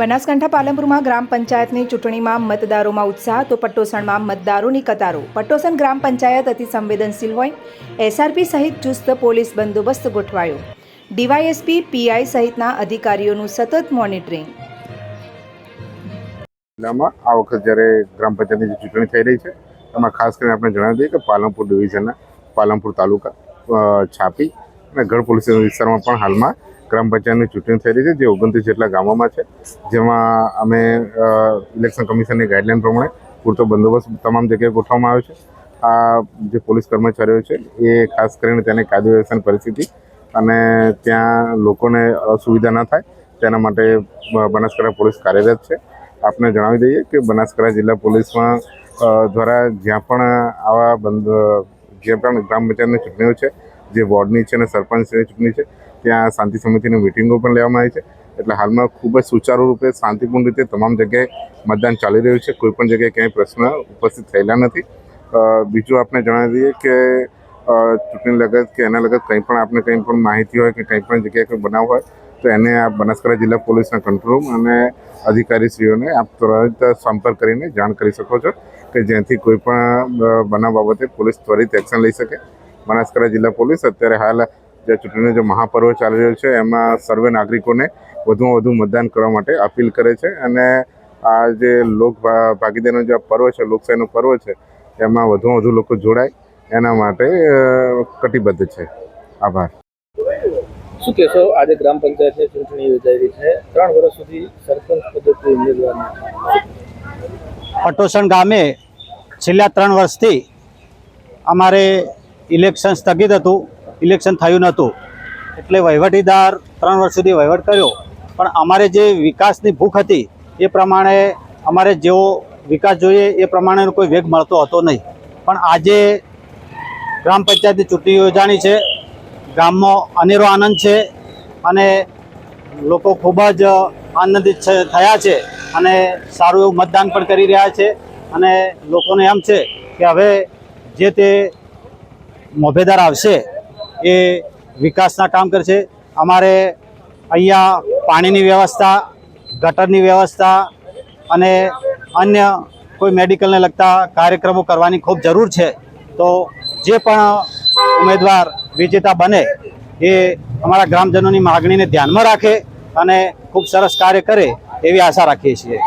બનાસકાંઠા પાલનપુરમાં ગ્રામ પંચાયતની ચૂંટણીમાં મતદારોમાં ઉત્સાહ, તો પટ્ટોસણમાં મતદારોની કતારો. પટ્ટોસણ ગ્રામ પંચાયત અતિ સંવેદનશીલ હોય. એસઆરપી સહિત ચુસ્ત પોલીસ બંદોબસ્ત ગોઠવાયો. ડીવાયએસપી, પીઆઈ સહિતના અધિકારીઓનું સતત મોનિટરિંગ. જિલ્લામાં આ વખત જ્યારે ગ્રામ પંચાયતની ચૂંટણી થઈ રહી છે, એમાં ખાસ કરીને આપણે જણાવી દઈએ કે પાલનપુર ડિવિઝનના પાલનપુર તાલુકા છાપી અને ગઢ પોલીસ વિસ્તારમાં પણ હાલમાં ગ્રામ પંચાયતની ચૂંટણી થઈ રહી છે, જે ઓગણત્રીસ જેટલા ગામોમાં છે, જેમાં અમે ઇલેક્શન કમિશનની ગાઈડલાઈન પ્રમાણે પૂરતો બંદોબસ્ત તમામ જગ્યાએ ગોઠવવામાં આવ્યો છે. આ જે પોલીસ કર્મચારીઓ છે, એ ખાસ કરીને તેની કાયદો વ્યવસ્થાની પરિસ્થિતિ અને ત્યાં લોકોને અસુવિધા ન થાય, તેના માટે બનાસકાંઠા પોલીસ કાર્યરત છે. આપને જણાવી દઈએ કે બનાસકાંઠા જિલ્લા પોલીસમાં દ્વારા જ્યાં પણ આવા બંધ જે પણ ગ્રામ પંચાયતની ચૂંટણીઓ છે, જે વોર્ડની છે અને સરપંચની ચૂંટણી છે ત્યાં શાંતિ સમિતિની મિટિંગો પણ લેવામાં આવી છે. એટલે હાલમાં ખૂબ જ સુચારુ રૂપે શાંતિપૂર્ણ રીતે તમામ જગ્યાએ મતદાન ચાલી રહ્યું છે. કોઈ પણ જગ્યાએ ક્યાંય પ્રશ્ન ઉપસ્થિત થયેલા નથી. બીજું આપણે જણાવી દઈએ કે ચૂંટણી લગત કે એના લગત કંઈ પણ આપને કંઈ પણ માહિતી હોય કે કંઈ પણ જગ્યાએ કોઈ બનાવ હોય, તો એને આ બનાસકાંઠા જિલ્લા પોલીસના કંટ્રોલ રૂમ અને અધિકારીશ્રીઓને આપ ત્વરિત સંપર્ક કરીને જાણ કરી શકો છો કે જેથી કોઈ પણ બનાવ બાબતે પોલીસ ત્વરિત એક્શન લઈ શકે. બનાસકાંઠા જિલ્લા પોલીસ અત્યારે હાલ જે ચૂંટણીનો જે મહાપર્વ ચાલી રહ્યો છે એમાં સર્વે નાગરિકોને વધુમાં વધુ મતદાન કરવા માટે અપીલ કરે છે. અને આ જે લોક ભા- ભાગીદારીનો જે પર્વ છે લોકશાહીનો પર્વ છે એમાં વધુમાં વધુ લોકો જોડાય. એના માટે કટિબદ્ધ છે. આભાર. શું કહેશો? આજે ગ્રામ પંચાયતની ચૂંટણી યોજાઈ રહી છે. ત્રણ વર્ષ સુધી સરપંચ પદ્ધતિ ઉમેદવાર પટોસણ ગામે છેલ્લા ત્રણ વર્ષથી અમારે ઇલેક્શન સ્થગિત હતું. ઇલેક્શન થયું નહોતું. એટલે વહીવટીદાર ત્રણ વર્ષ સુધી વહીવટ કર્યો. પણ અમારે જે વિકાસની ભૂખ હતી, એ પ્રમાણે અમારે જેવો વિકાસ જોઈએ, એ પ્રમાણેનો કોઈ વેગ મળતો હતો નહીં. પણ આજે ગ્રામ પંચાયતની ચૂંટણી યોજાણી છે ગામમાં અનેરો આનંદ છે, અને લોકો ખૂબ જ આનંદિત થયા છે, અને સારું એવું મતદાન પણ કરી રહ્યા છે, અને લોકોને એમ છે કે હવે જે તે મોભેદાર આવશે એ વિકાસના કામ કરશે. અમારે અહીંયા પાણીની વ્યવસ્થા, ગટરની વ્યવસ્થા અને અન્ય કોઈ મેડિકલને લગતા કાર્યક્રમો કરવાની ખૂબ જરૂર છે. તો જે પણ ઉમેદવાર વિજેતા બને એ અમારા ગ્રામજનોની માગણીને ધ્યાનમાં રાખે અને ખૂબ સરસ કાર્ય કરે એવી આશા રાખીએ છીએ.